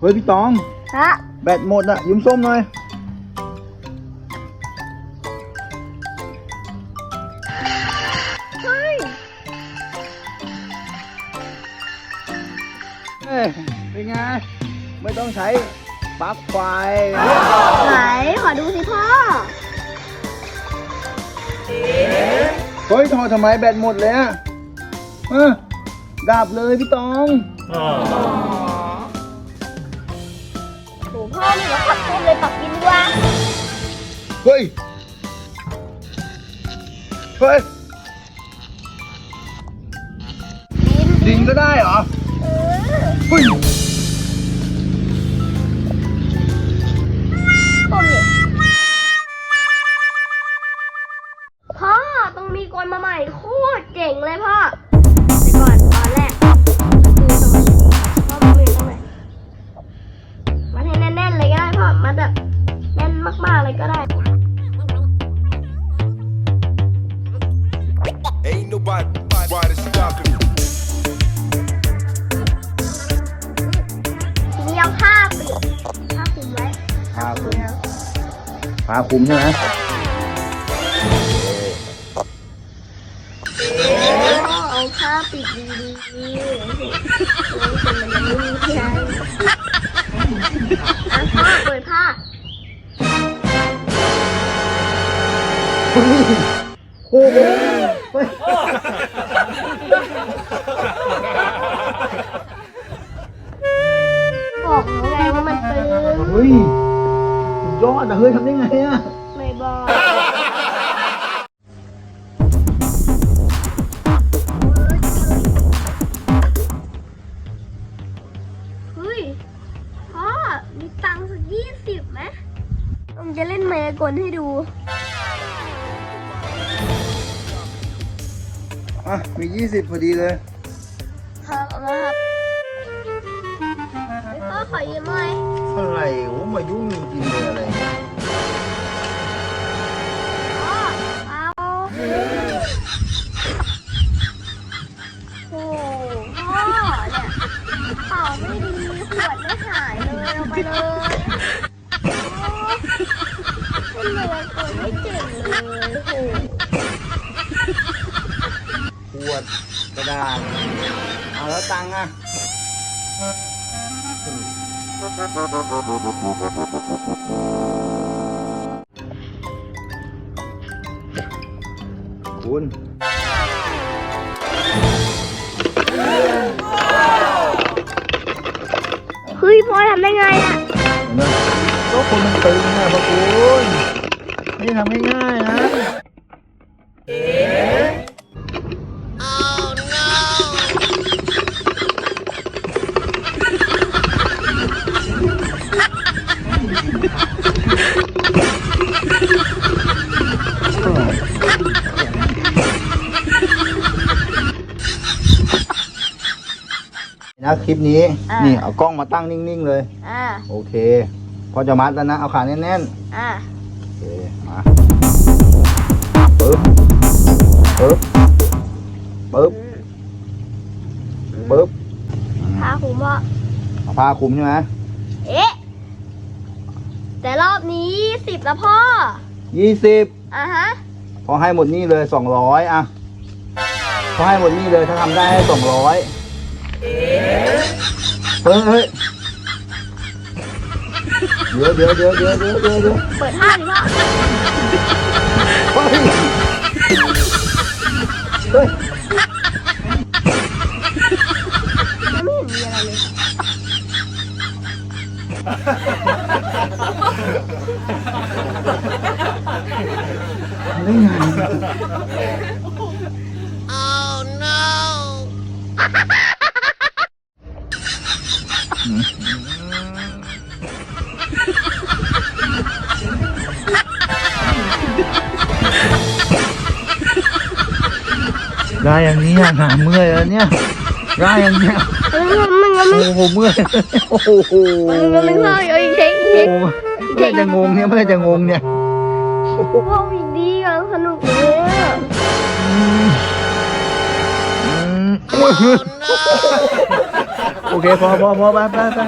เฮ้ยพี่ตอง ฮะแบตหมดอะยืมส้มหน่อย เฮ้ยเฮ้ยเป็นไง ไม่ต้องใช้ปลั๊กไฟ ไหนขอดูสิพ่อ เฮ้ยทอทำไมแบตหมดเลยอะเออดับเลยพี่ตอง หนูว่าขับต้มเลยปักกินดีกว่าเฮ้ย เฮ้ยกินดินก็ได้เหรอ เออ เฮ้ย Ain't nobody nobody stopping me. ทีนี้เอาผ้าปิดผ้าคลุมไว้ผ้าคลุมพาคุมใช่ไหมพ่อเอาผ้าปิดดีๆมันจะไม่มีใช่อะพ่อเปิดผ้า โอ้ โหเฮ้ยบอกแล้วไงว่ามันตึงเฮ้ยสุดยอดอะเฮ้ยทำได้ไงอะไม่บอก เฮ้ย พ่อ มีตังค์สักยี่สิบไหมผมจะเล่นมายากลให้ดู อะ มียี่สิบพอดีเลย ครับเอามาครับเฮ้ยพ่อขอยืมหน่อย อะไรโอ้มายุ่งจริงเลยอะไรพ่อ ดกระดาษเอาแล้วตังค์อะคุณเฮ้ยพ่อทำได้ไงอะเห็นไหมก็คนมันตึงอะพระคุณไม่ได้ทำง่ายๆนะ นะคลิปนี้นี่เอากล้องมาตั้งนิ่งๆเลย อ่าโอเค พอจะมัดแล้วนะ เอาขาแน่นอ่าๆ โอเค มาปึ๊บปึ๊บปึ๊บปึ๊บพาคุณพ่อเอาผ้าคลุมใช่ไหมเอ๊ะ แต่รอบนี้สิบแล้วพ่อ ยี่สิบอะฮะ พอให้หมดนี่เลยสองร้อยอะพอให้หมดนี่เลยถ้าทำได้ให้สองร้อย เฮ้ยเฮ้ยเดี๋ยวเดี๋ยวเดี๋ยวเดี๋ยวเดี๋ยวเดี๋ยวเดี๋ยวเปิดห้าดิพ่อเฮ้ยเฮ้ยยังไม่เห็นมีอะไรเลยได้ไง ได้อย่างนี้อะหาเมื่อยแล้วเนี่ยได้อย่างเนี้ยมันมันมันโอ้โหเมื่อยโอ้โหมันมันพ่อเอ้ยเช็คโอ้เช็คโหเมื่อไหร่จะงงเนี่ยเมื่อไหร่จะงงเนี่ยพ่อวิ่งดีกันสนุกเลยอะอืมอืมโอเคพอพอพอไปไปไป